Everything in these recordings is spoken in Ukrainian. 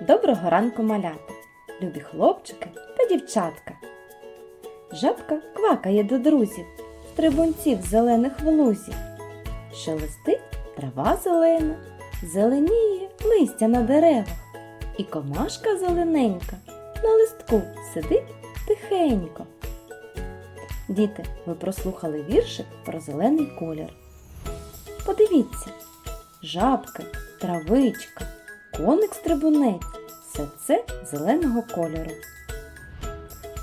Доброго ранку малята, любі хлопчики та дівчатка. Жабка квакає до друзів, стрибунців зелених в лузі. Шелестить трава зелена, зеленіє листя на деревах, і комашка зелененька на листку сидить тихенько. Діти, ви прослухали віршик про зелений колір. Подивіться, жабка, травичка, коник-стрибунець все це зеленого кольору.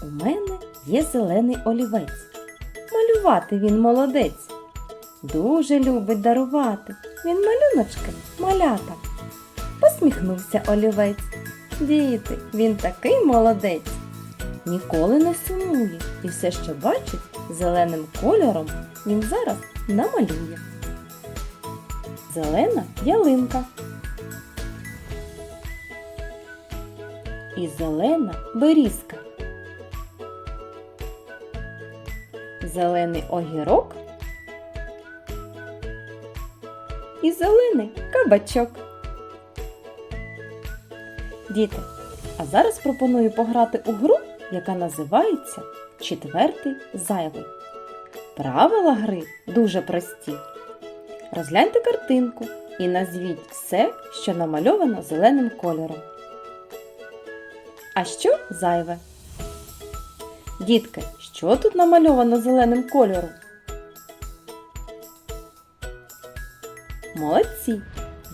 У мене є зелений олівець. Малювати він молодець. Дуже любить дарувати. Він малюночки малята. Посміхнувся олівець. Діти, він такий молодець. Ніколи не сумує і все, що бачить, зеленим кольором він зараз намалює. Зелена ялинка. І зелена берізка. Зелений огірок. І зелений кабачок. Діти, а зараз пропоную пограти у гру, яка називається Четвертий зайвий. Правила гри дуже прості. Розгляньте картинку і назвіть все, що намальовано зеленим кольором. А що зайве? Дітки, що тут намальовано зеленим кольором? Молодці!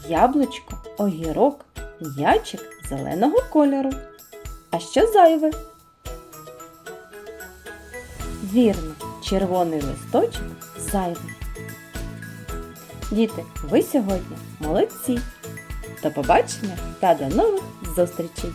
Яблучко, огірок, м'ячик зеленого кольору. А що зайве? Вірно, червоний листочок зайвий. Діти, ви сьогодні молодці. До побачення та до нових зустрічей!